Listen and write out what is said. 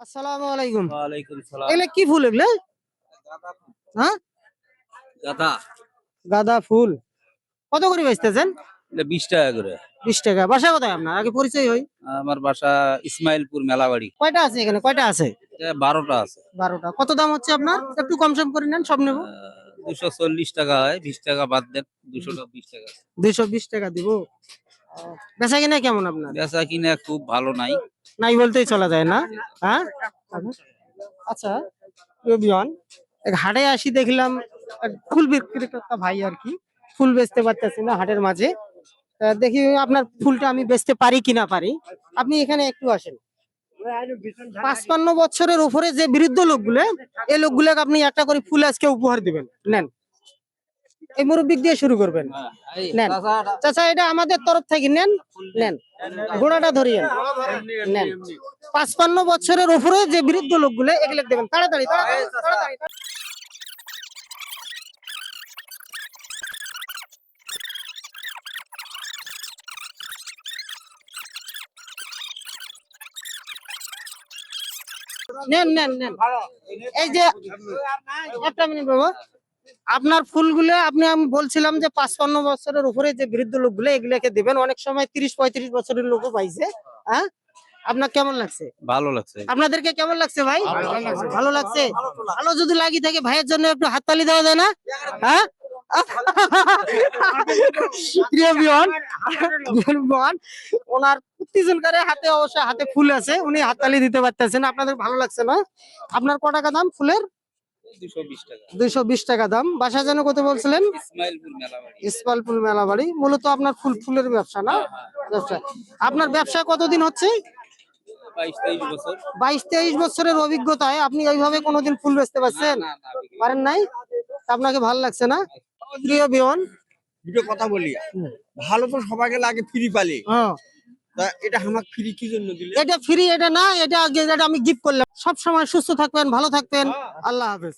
আসসালামু আলাইকুম। ওয়ালাইকুম সালাম। এগুলো কি ফুল এগুলো? হ্যাঁ? গাদা। গাঁদা ফুল। কত করে বেচতেছেন? এটা বিশ টাকা করে। বিশ টাকা। বাসা কোথায় আপনার? আগে পরিচয় হই। আমার বাসা ইসমাইলপুর মেলাবাড়ি। কয়টা আছে এখানে? কয়টা আছে? এটা বারোটা আছে। বারোটা। কত দাম হচ্ছে আপনার? একটু কম সম করে নেন সব নেব। দুশো চল্লিশ টাকা হয়। বিশ টাকা বাদ দেন দুশো বিশ টাকা। দুইশো বিশ টাকা দিব। বেচা কিনা কেমন আপনার? বেচা কিনা খুব ভালো নাই। নাই বলতেই চলা যায় না হ্যাঁ? আচ্ছা রবিয়ন এক হাটে আসি দেখলাম ফুল বিক্রেতা ভাই আর কি ফুল বেচতে পারতেছি না হাটের মাঝে। দেখি আপনার ফুলটা আমি বেচতে পারি কিনা পারি। আপনি এখানে একটু আসেন। পাঁচপান্ন বছরের উপরে যে বৃদ্ধ লোকগুলো এই লোকগুলোকে আপনি একটা করে ফুল আজকে উপহার দিবেন। নেন। এই মুরব্বিক দিয়ে শুরু করবেন। নেন। চাচা এটা আমাদের তরফ থেকে নেন। নেন। গোড়াটা ধরিয়েন নেন। পাঁচপান্ন বছরের উপরে যে বৃদ্ধ লোকগুলো এগুলো দেবেন তাড়াতাড়ি। নেন নেন নেন। এই যে একটা মিনিট বাবা। আপনার ফুলগুলো আপনি আমি বলছিলাম যে পাঁচপান্ন বছরের উপরে যে বৃদ্ধ লোকগুলো এগুলোকে দিবেন। অনেক সময় তিরিশ পঁয়ত্রিশ বছরের লোকও পাইছে হ্যাঁ? আপনার কেমন লাগছে? ভালো লাগছে। আপনাদেরকে কেমন লাগছে ভাই? ভালো লাগছে। ভালো যদি লাগি থাকে ভাইয়ের জন্য একটু হাততালি দেওয়া যায় না? হ্যাঁ? ওনার উত্তেজনকারে হাতে অবশ্য হাতে ফুল আছে উনি হাততালি দিতে পারতেছেন। আপনাদের ভালো লাগছে না? আপনার ক টাকা দাম ফুলের? দুইশো বিশ টাকা। দাম। বাসা যেন কত বলছিলেন? ইসমাইলপুর মেলাবাড়ি। মেলা বাড়ি মূলত আপনার ফুল ফুলের ব্যবসা না? ব্যবসা আপনার ব্যবসা কতদিন হচ্ছে? বাইশ তেইশ বছরের অভিজ্ঞতায় আপনি ওইভাবে কোনোদিন ফুল বেচতে পারছেন? পারেন নাই? আপনাকে ভালো লাগছে না? প্রিয় দুটো কথা বলি। ভালো তো সবাইকে লাগে ফ্রি পালি। হ্যাঁ। এটা আমাকে ফ্রি কি জন্য দিলে? এটা ফ্রি এটা না এটা আমি গিফট করলাম। সব সময় সুস্থ থাকবেন ভালো থাকবেন। আল্লাহ হাফেজ।